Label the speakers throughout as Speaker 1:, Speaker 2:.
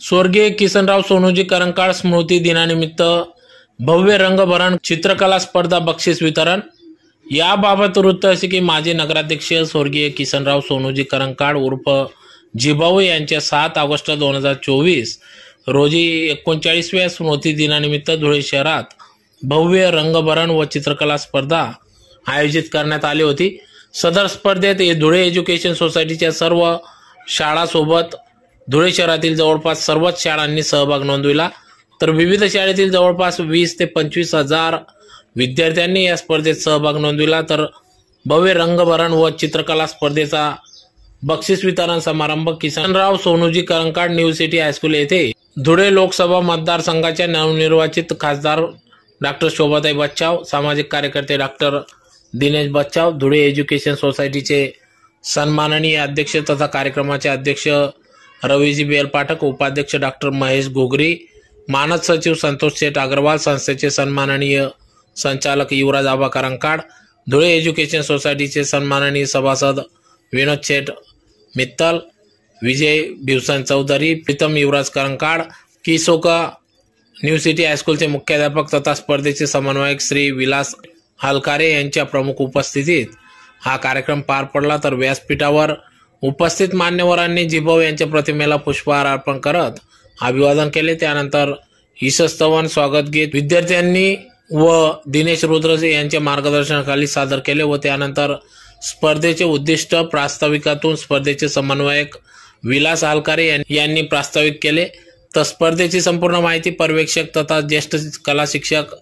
Speaker 1: स्वर्गीय किसनराव सोनूजी करंकाळ स्मृती दिनानिमित्त भव्य रंगभरण चित्रकला स्पर्धा बक्षीस वितरण. याबाबत वृत्त असे की माजी नगराध्यक्ष स्वर्गीय किसनराव सोनूजी करंकाळ उर्फ जिभाऊ यांच्या सात ऑगस्ट दोन हजार चोवीस रोजी एकोणचाळीसव्या स्मृती दिनानिमित्त धुळे शहरात भव्य रंगभरण व चित्रकला स्पर्धा आयोजित करण्यात आली होती. सदर स्पर्धेत धुळे एज्युकेशन सोसायटीच्या सर्व शाळासोबत धुळे शहरातील जवळपास सर्वच शाळांनी सहभाग नोंदविला. तर विविध शाळेतील जवळपास वीस ते पंचवीस हजार विद्यार्थ्यांनी या स्पर्धेत सहभाग नोंदविला. तर भव्य रंगभरण व चित्रकला स्पर्धेचा बक्षीस वितरण समारंभ Kisanrao Sonuji Karankad new city high school येथे. धुळे लोकसभा मतदारसंघाच्या नवनिर्वाचित खासदार डॉक्टर शोभाताई बच्चाव सामाजिक कार्यकर्ते डॉक्टर दिनेश बच्चाव धुळे एज्युकेशन सोसायटीचे सन्माननीय अध्यक्ष तथा कार्यक्रमाचे अध्यक्ष रवीजी बेल पाठक उपाध्यक्ष डॉक्टर महेश घोगरी मानद सचिव संतोष शेठ अग्रवाल संस्थेचे सन्माननीय संचालक युवराज आबा करंकाड धुळे एज्युकेशन सोसायटीचे सन्माननीय सभासद विनोद शेठ मित्तल विजय भिवसन चौधरी प्रीतम युवराज करंकाड किसोका न्यू सिटी हायस्कूलचे मुख्याध्यापक तथा स्पर्धेचे समन्वयक श्री विलास हलकारे यांच्या प्रमुख उपस्थितीत हा कार्यक्रम पार पडला तर व्यासपीठावर उपस्थित मान्यवरांनी जिभाऊ यांच्या प्रतिमेला पुष्पहार अर्पण करत अभिवादन केले. त्यानंतर ईशस्तवन स्वागत गीत विद्यार्थ्यांनी व दिनेश रुद्रसे यांच्या मार्गदर्शनाखाली सादर केले व त्यानंतर स्पर्धेचे उद्दिष्ट प्रास्ताविकातून स्पर्धेचे समन्वयक विलास हालकारे यांनी प्रास्ताविक केले. तर स्पर्धेची संपूर्ण माहिती पर्यवेक्षक तथा ज्येष्ठ कला शिक्षक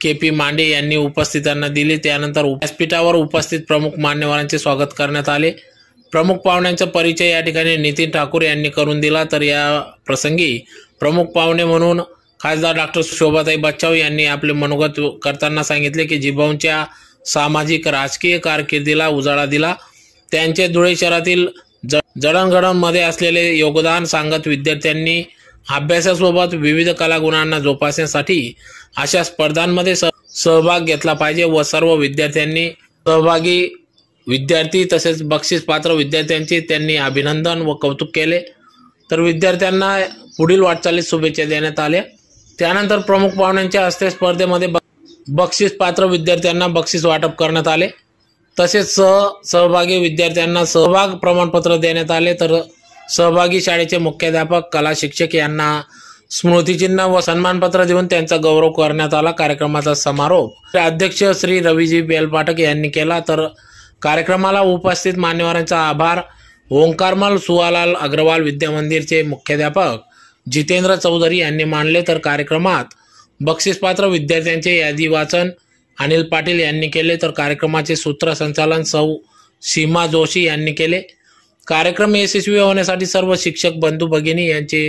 Speaker 1: के पी मांडे यांनी उपस्थितांना दिली. त्यानंतर व्यासपीठावर उपस्थित प्रमुख मान्यवरांचे स्वागत करण्यात आले. प्रमुख पाहुण्यांचा परिचय या ठिकाणी नितीन ठाकूर यांनी करून दिला. तर या प्रसंगी प्रमुख पाहुणे म्हणून खासदार डॉक्टर शोभाताई बच्चाव यांनी आपले मनोगत करताना सांगितले की जिभाऊंच्या सामाजिक राजकीय कारकिर्दीला उजाळा दिला. त्यांचे धुळे शहरातील ज जडणघडणमध्ये असलेले योगदान सांगत विद्यार्थ्यांनी अभ्यासासोबत विविध कलागुणांना जोपासण्यासाठी अशा स्पर्धांमध्ये स सहभाग घेतला पाहिजे व सर्व विद्यार्थ्यांनी सहभागी विद्यार्थी तसेच बक्षीस पात्र विद्यार्थ्यांचे त्यांनी अभिनंदन व कौतुक केले. तर विद्यार्थ्यांना पुढील वाटचालीत शुभेच्छा देण्यात आल्या. त्यानंतर प्रमुख पाहुण्यांच्या हस्ते स्पर्धेमध्ये ब- बक्षीस पात्र विद्यार्थ्यांना बक्षीस वाटप करण्यात आले. तसेच सह सहभागी विद्यार्थ्यांना सहभाग प्रमाणपत्र देण्यात आले. तर सहभागी शाळेचे मुख्याध्यापक कला शिक्षक यांना स्मृतिचिन्ह व सन्मानपत्र देऊन त्यांचा गौरव करण्यात आला. कार्यक्रमाचा समारोप. अध्यक्ष श्री रवीजी बेलपाठक यांनी केला. तर कार्यक्रमाला उपस्थित मान्यवरांचा आभार. ओंकारमल सुवालाल अग्रवाल विद्यामंदिरचे मुख्याध्यापक जितेंद्र चौधरी यांनी मानले तर कार्यक्रमात बक्षीसपात्र विद्यार्थ्यांचे यादी वाचन अनिल पाटील यांनी केले तर कार्यक्रमाचे सूत्रसंचालन सौ. सीमा जोशी यांनी केले. कार्यक्रम यशस्वी होण्यासाठी सर्व शिक्षक बंधू भगिनी यांचे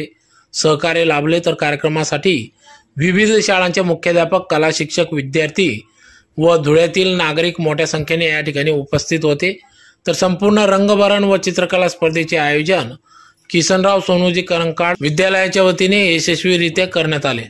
Speaker 1: सहकार्य लाभले तर कार्यक्रमासाठी विविध शाळांचे मुख्याध्यापक कला शिक्षक विद्यार्थी व धुळ्यातील नागरिक मोठ्या संख्येने या ठिकाणी उपस्थित होते. तर संपूर्ण रंगभरण व चित्रकला स्पर्धेचे आयोजन किसनराव सोनूजी करंकाळ विद्यालयाच्या वतीने यशस्वीरित्या करण्यात आले.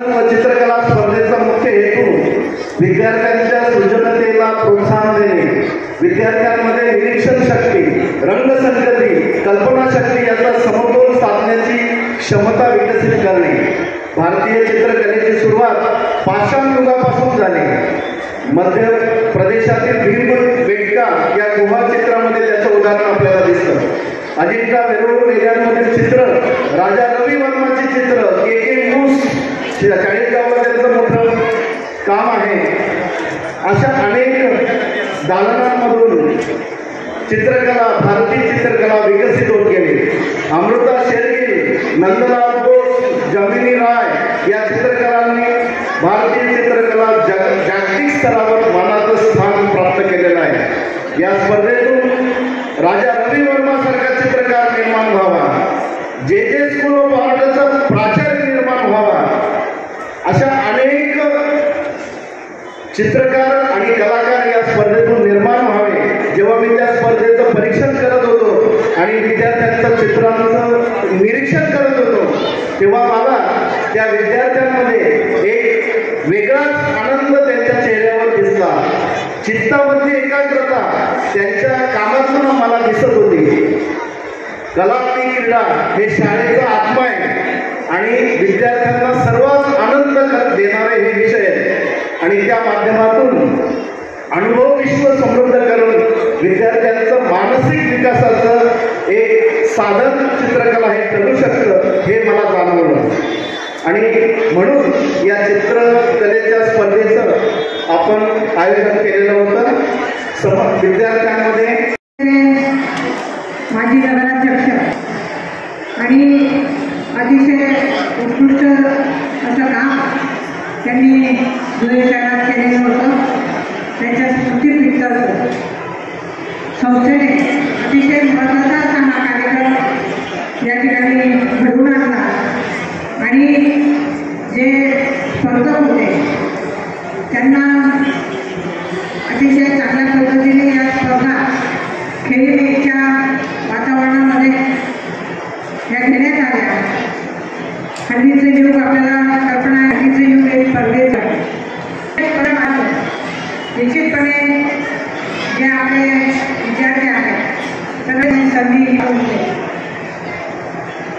Speaker 2: चित्रकला स्पर्धेचा मुख्य हेतू विद्यार्थ्यांच्या सृजनतेला प्रोत्साहन देणे. विद्यार्थ्यांमध्ये निरीक्षण शक्ती रंगसंगती कल्पनाशक्ती याचा समतोल साधण्याची क्षमता विकसित करणे. भारतीय चित्रकलेची सुरुवात पाषाण युगापासून झाली. मध्य प्रदेशातील भीम भीमबेटका या गुहा चित्रामध्ये त्याचं उदाहरण आपल्याला दिसतं. अजिंठा वेरूळ एरियांमधील चित्र राजा रवी वर्माचे चित्र के के चाळीसगावला त्यांचं मोठं काम आहे. अशा अनेक दालनांमधून चित्रकला भारतीय चित्रकला विकसित होत गेली. अमृता शेरगिल नंदलाल बोस जमिनी राय या चित्रकलांनी भारतीय चित्रकला जागतिक स्तरावर मानाचं स्थान प्राप्त केलेलं आहे. या स्पर्धेत चित्रकार आणि कलाकार या स्पर्धेतून निर्माण व्हावे. जेव्हा मी त्या स्पर्धेचं परीक्षण करत होतो आणि विद्यार्थ्यांचं चित्रांचं निरीक्षण करत होतो तेव्हा मला त्या विद्यार्थ्यांमध्ये एक वेगळाच आनंद त्यांच्या चेहऱ्यावर दिसला. चित्तावरती एकाग्रता त्यांच्या कामातून मला दिसत होती. कला आणि क्रीडा हे शाळेचा आत्मा आहे आणि विद्यार्थ्यांना सर्वात आनंद देणारे हे विषय आणि त्या माध्यमातून अनुभव विश्व समृद्ध करून विद्यार्थ्यांचं मानसिक विकासाचं एक साधन चित्रकला हे ठरू शकतं हे मला जाणवलं. आणि म्हणून या चित्रकलेच्या स्पर्धेचं आपण आयोजन केलेलं होतं. सम विद्यार्थ्यांमध्ये
Speaker 3: माजी नगराध्यक्ष. आणि अतिशय उत्कृष्ट असं काम त्यांनी धुळे शहरात केलेलं होतं. त्यांच्या स्मृतीप्रित्यर्थ संस्थेने अतिशय महत्त्वाचा असा हा कार्यक्रम या ठिकाणी घडवून आणला. आणि जे स्पर्धक होते त्यांना अतिशय चांगल्या पद्धतीने या स्पर्धा खेळीच्या वातावरणामध्ये या घेण्यात आल्या हल्लीचं युग आपल्याला कल्पना हल्लीचं युग एक स्पर्धेचं आहे. परम आहे. निश्चितपणे जे आपले विद्यार्थी आहेत सगळे संधी घेऊन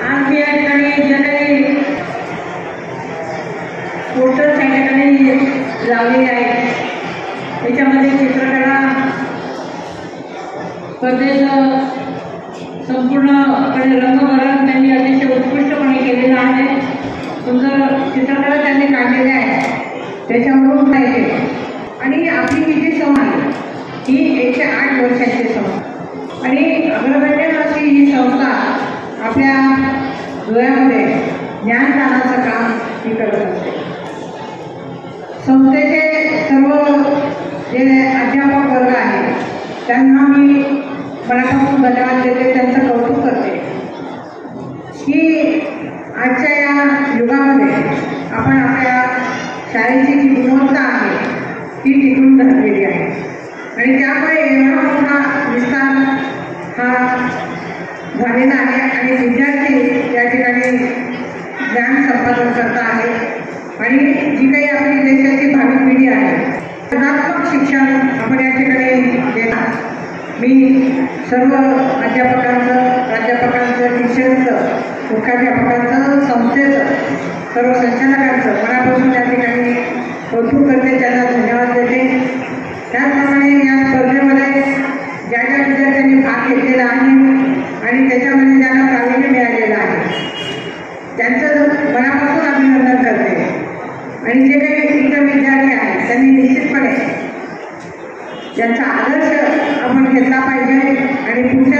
Speaker 3: आज मी या ठिकाणी ज्या काही पोस्टर्स या ठिकाणी लावलेले आहेत. त्याच्यामध्ये चित्रकला स्पर्धेचं संपूर्णपणे रंगभरण त्यांनी अतिशय उत्कृष्टपणे केलेलं आहे सुंदर चित्रकला त्यांनी काढलेली आहे. त्याच्यामधून पाहिजे आणि आपली ही जी सम आहे ही एकशे आठ वर्षाची सम आणि अग्रगण्य अशी ही संस्था आपल्या धुळ्यामध्ये ज्ञानदानाचं काम ही करत असते. संस्थेचे सर्व जे अध्यापक वर्ग आहे त्यांना मी मनापासून धन्यवाद देते. त्यांचा कौतुक करते की आजच्या या युगामध्ये आपण आपल्या शाळेची जी गुणवत्ता आहे. ती टिकून राहिलेली आहे. आणि त्यामुळे एवढा मोठा विस्तार हा झालेला आहे आणि विद्यार्थी या ठिकाणी ज्ञान संपादन करता आहे. आणि जी काही आपली देशाची भावी पिढी आहे स्पर्धात्मक शिक्षण आपण या ठिकाणी देणार मी सर्व अध्यापकांचं प्राध्यापकांचं टीचरचं मुख्याध्यापकांचं संस्थेचं सर्व संचालकांचं मनापासून या ठिकाणी कौतुक करते त्यांना धन्यवाद देते. त्याचप्रमाणे या स्पर्धेमध्ये ज्या ज्या विद्यार्थ्यांनी भाग घेतलेला आहे आणि त्याच्यामध्ये ज्यांना प्राविण्य मिळालेलं आहे त्यांचं मनापासून अभिनंदन करते. आणि जे काही शिक्षक विद्यार्थी आहेत त्यांनी निश्चितपणे त्यांचा आदर्श आपण घेतला पाहिजे आणि पुढच्या